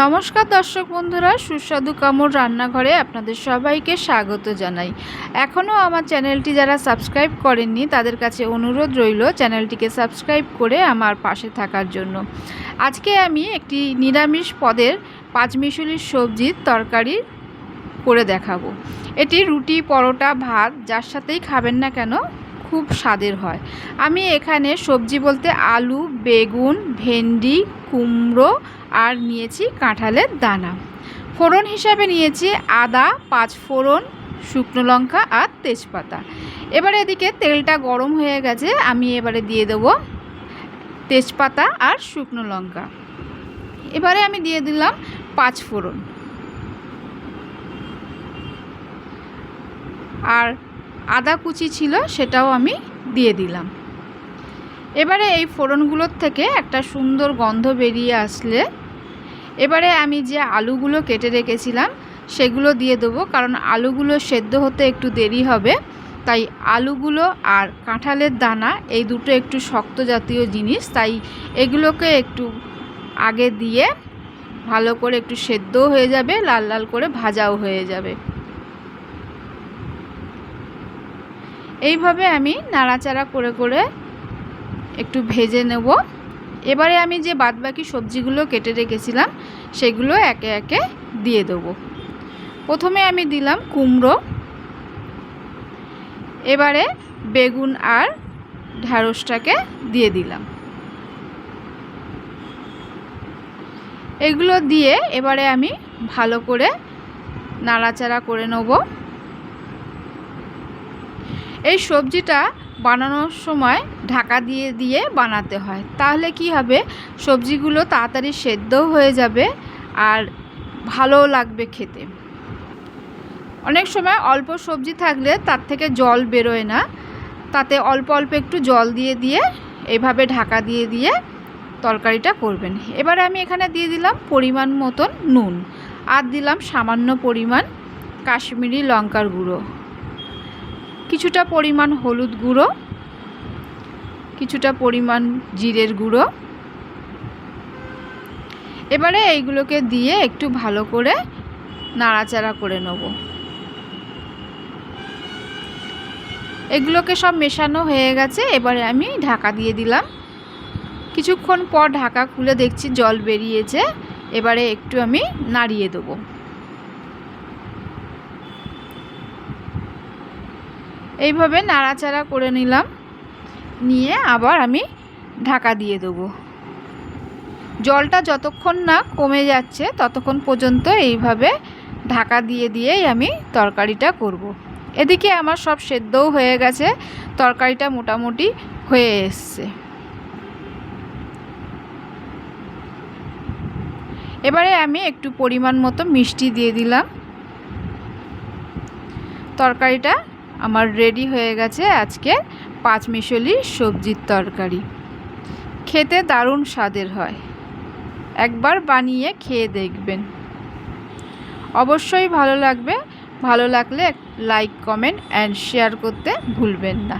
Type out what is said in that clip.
নমস্কার দর্শক বন্ধুরা, সুস্বাদু কামড় রান্নাঘরে আপনাদের সবাইকে স্বাগত জানাই। এখনও আমার চ্যানেলটি যারা সাবস্ক্রাইব করেননি, তাদের কাছে অনুরোধ রইল চ্যানেলটিকে সাবস্ক্রাইব করে আমার পাশে থাকার জন্য। আজকে আমি একটি নিরামিষ পদের পাঁচমিশুলির সবজির তরকারি করে দেখাবো। এটি রুটি, পরোটা, ভাত, যার সাথেই খাবেন না কেন খুব স্বাদের হয়। আমি এখানে সবজি বলতে আলু, বেগুন, ভেন্ডি, কুমড়ো আর নিয়েছি কাঁঠালের দানা। ফোড়ন হিসাবে নিয়েছি আদা, পাঁচ ফোড়ন, শুকনো লঙ্কা আর তেজপাতা। এবারে এদিকে তেলটা গরম হয়ে গেছে, আমি এবারে দিয়ে দেবো তেজপাতা আর শুকনো লঙ্কা। এবারে আমি দিয়ে দিলাম পাঁচ ফোড়ন। আর আদা কুচি ছিল, সেটাও আমি দিয়ে দিলাম। এবারে এই ফোড়নগুলোর থেকে একটা সুন্দর গন্ধ বেরিয়ে আসলে, এবারে আমি যে আলুগুলো কেটে রেখেছিলাম, সেগুলো দিয়ে দেবো, কারণ আলুগুলো সেদ্ধ হতে একটু দেরি হবে, তাই আলুগুলো আর কাঁঠালের দানা এই দুটো একটু শক্ত জাতীয় জিনিস, তাই এগুলোকে একটু আগে দিয়ে ভালো করে একটু সেদ্ধও হয়ে যাবে, লাল লাল করে ভাজাও হয়ে যাবে। এইভাবে আমি নাড়াচাড়া করে করে একটু ভেজে নেব। এবারে আমি যে বাদবাকি সবজিগুলো কেটে রেখেছিলাম, সেগুলো একে একে দিয়ে দেবো। প্রথমে আমি দিলাম কুমড়ো। এবারে বেগুন আর ঢ্যাঁড়সটাকে দিয়ে দিলাম। এগুলো দিয়ে এবারে আমি ভালো করে নাড়াচাড়া করে নেব। এই সবজিটা বানানোর সময় ঢাকা দিয়ে দিয়ে বানাতে হয়। তাহলে কি হবে? সবজিগুলো তাড়াতাড়ি সেদ্ধও হয়ে যাবে আর ভালোও লাগবে খেতে। অনেক সময় অল্প সবজি থাকলে তার থেকে জল বেরোয় না। তাতে অল্প অল্প একটু জল দিয়ে দিয়ে এইভাবে ঢাকা দিয়ে দিয়ে তরকারিটা করবেন। এবারে আমি এখানে দিয়ে দিলাম পরিমাণ মতন নুন। আর দিলাম সামান্য পরিমাণ কাশ্মীরি লঙ্কার গুঁড়ো। কিছুটা পরিমাণ হলুদ গুঁড়ো, কিছুটা পরিমাণ জিরের গুঁড়ো। এবারে এইগুলোকে দিয়ে একটু ভালো করে নাড়াচাড়া করে নেব। এগুলোকে সব মেশানো হয়ে গেছে, এবারে আমি ঢাকা দিয়ে দিলাম। কিছুক্ষণ পর ঢাকা খুলে দেখছি জল বেরিয়েছে, এবারে একটু আমি নাড়িয়ে দেবো। এইভাবে নাড়াচাড়া করে নিলাম। নিয়ে আবার আমি ঢাকা দিয়ে দেবো। জলটা যতক্ষণ না কমে যাচ্ছে ততক্ষণ পর্যন্ত এইভাবে ঢাকা দিয়ে দিয়েই আমি তরকারিটা করব। এদিকে আমার সব সেদ্ধও হয়ে গেছে, তরকারিটা মোটামুটি হয়ে এসছে। এবারে আমি একটু পরিমাণ মতো মিষ্টি দিয়ে দিলাম। তরকারিটা আমার রেডি হয়ে গেছে আজকে পাঁচ মিশলি সবজির তরকারি। খেতে দারুণ স্বাদের হয়। একবার বানিয়ে খেয়ে দেখবেন। অবশ্যই ভালো লাগবে। ভালো লাগলে লাইক কমেন্ট অ্যান্ড শেয়ার করতে ভুলবেন না।